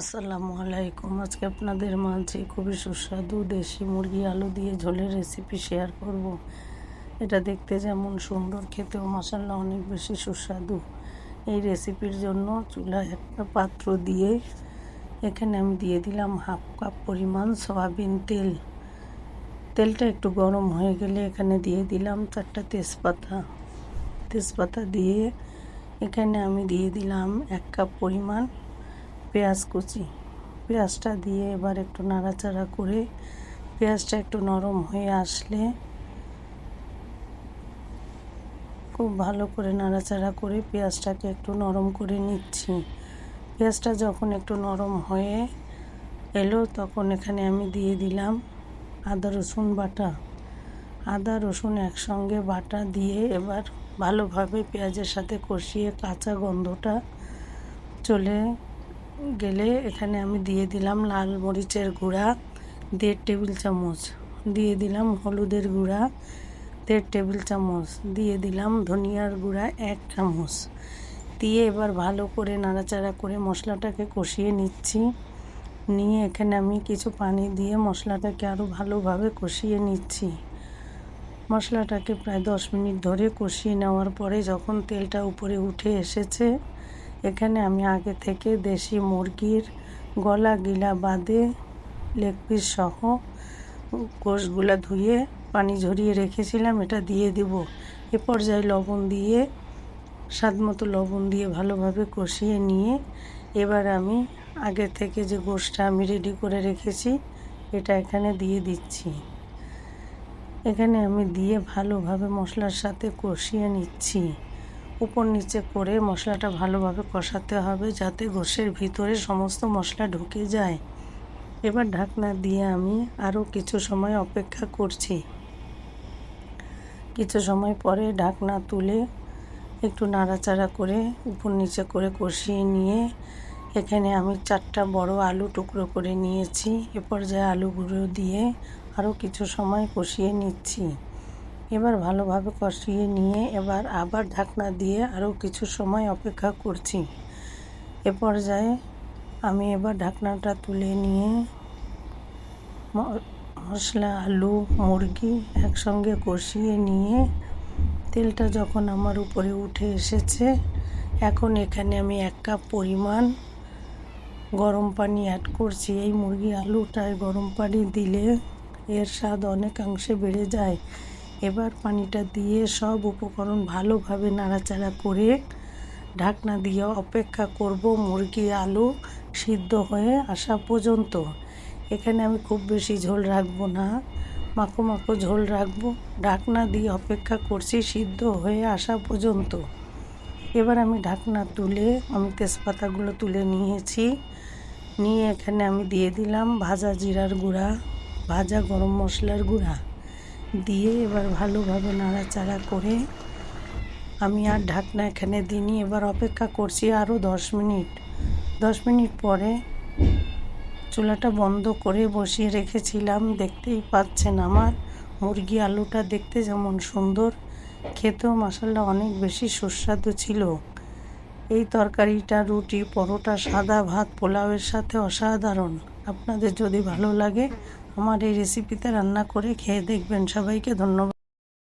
আসসালামু আলাইকুম। আজকে আপনাদের মাঝে খুবই সুস্বাদু দেশি মুরগি আলু দিয়ে ঝোলের রেসিপি শেয়ার করব। এটা দেখতে যেমন সুন্দর, খেতেও মশাল্লা অনেক বেশি সুস্বাদু। এই রেসিপির জন্য চুলায় একটা পাত্র দিয়ে এখানে আমি দিয়ে দিলাম হাফ কাপ পরিমাণ সয়াবিন তেল। তেলটা একটু গরম হয়ে গেলে এখানে দিয়ে দিলাম চারটা তেজপাতা। তেজপাতা দিয়ে এখানে আমি দিয়ে দিলাম এক কাপ পরিমাণ পেঁয়াজ কুচি। পেঁয়াজটা দিয়ে এবার একটু নাড়াচাড়া করে পেঁয়াজটা একটু নরম হয়ে আসলে খুব ভালো করে নাড়াচাড়া করে পেঁয়াজটাকে একটু নরম করে নিচ্ছি। পেঁয়াজটা যখন একটু নরম হয়ে এলো, তখন এখানে আমি দিয়ে দিলাম আদা, রসুন বাটা। আদা, রসুন একসঙ্গে বাটা দিয়ে এবার ভালোভাবে পেঁয়াজের সাথে কষিয়ে কাঁচা গন্ধটা চলে গেলে এখানে আমি দিয়ে দিলাম লাল মরিচের গুঁড়া, দেড় টেবিল চামচ। দিয়ে দিলাম হলুদের গুঁড়া, দেড় টেবিল চামচ। দিয়ে দিলাম ধনিয়ার গুঁড়া, এক চামচ। দিয়ে এবার ভালো করে নাড়াচাড়া করে মশলাটাকে কষিয়ে নিচ্ছি। নিয়ে এখানে আমি কিছু পানি দিয়ে মশলাটাকে আরও ভালোভাবে কষিয়ে নিচ্ছি। মশলাটাকে প্রায় দশ মিনিট ধরে কষিয়ে নেওয়ার পরে যখন তেলটা উপরে উঠে এসেছে এখানে আমি আগে থেকে দেশি মুরগির গলা গিলা বাদে লেগ পিস সহ কোষগুলা ধুয়ে পানি ঝরিয়ে রেখেছিলাম, এটা দিয়ে দিব। এ পর্যায়ে লবণ দিয়ে, স্বাদ মতো লবণ দিয়ে ভালোভাবে কষিয়ে নিয়ে এবার আমি আগে থেকে যে গোশটা আমি রেডি করে রেখেছি, এটা এখানে দিয়ে দিচ্ছি। এখানে আমি দিয়ে ভালোভাবে মশলার সাথে কষিয়ে নিচ্ছি। উপর নিচে করে মশলাটা ভালোভাবে কষাতে হবে যাতে গোশের ভিতরে সমস্ত মশলা ঢুকে যায়। এবার ঢাকনা দিয়ে আমি আরও কিছু সময় অপেক্ষা করছি। কিছু সময় পরে ঢাকনা তুলে একটু নাড়াচাড়া করে উপর নিচে করে কষিয়ে নিয়ে এখানে আমি চারটা বড় আলু টুকরো করে নিয়েছি। এ পর্যায়ে আলুগুলো দিয়ে আরও কিছু সময় কষিয়ে নিচ্ছি। এবার ভালোভাবে কষিয়ে নিয়ে এবার আবার ঢাকনা দিয়ে আরও কিছু সময় অপেক্ষা করছি। এ পর্যায়ে আমি এবার ঢাকনাটা তুলে নিয়ে মশলা, আলু, মুরগি একসঙ্গে কষিয়ে নিয়ে তেলটা যখন আমার উপরে উঠে এসেছে, এখন এখানে আমি এক কাপ পরিমাণ গরম পানি অ্যাড করছি। এই মুরগি, আলুটায় গরম পানি দিলে এর স্বাদ অনেকাংশে বেড়ে যায়। এবার পানিটা দিয়ে সব উপকরণ ভালোভাবে নাড়াচাড়া করে ঢাকনা দিয়ে অপেক্ষা করব মুরগি, আলু সিদ্ধ হয়ে আসা পর্যন্ত। এখানে আমি খুব বেশি ঝোল রাখব না, মাখো মাখো ঝোল রাখব। ঢাকনা দিয়ে অপেক্ষা করছি সিদ্ধ হয়ে আসা পর্যন্ত। এবার আমি ঢাকনা তুলে আমি তেজপাতাগুলো তুলে নিয়েছি। নিয়ে এখানে আমি দিয়ে দিলাম ভাজা জিরার গুঁড়া, ভাজা গরম মশলার গুঁড়া। দিয়ে এবার ভালোভাবে নাড়াচাড়া করে আমি আর ঢাকনা এখানে দিইনি, এবার অপেক্ষা করছি আরও দশ মিনিট। দশ মিনিট পরে চুলাটা বন্ধ করে বসিয়ে রেখেছিলাম, দেখতেই পাচ্ছেন আমার মুরগি আলুটা দেখতে যেমন সুন্দর, খেতেও মশালা অনেক বেশি সুস্বাদু ছিল। এই তরকারিটা, রুটি, পরোটা, সাদা ভাত, পোলাওয়ের সাথে অসাধারণ। আপনাদের যদি ভালো লাগে আমার এই রেসিপিতে রান্না করে খেয়ে দেখবেন। সবাইকে ধন্যবাদ।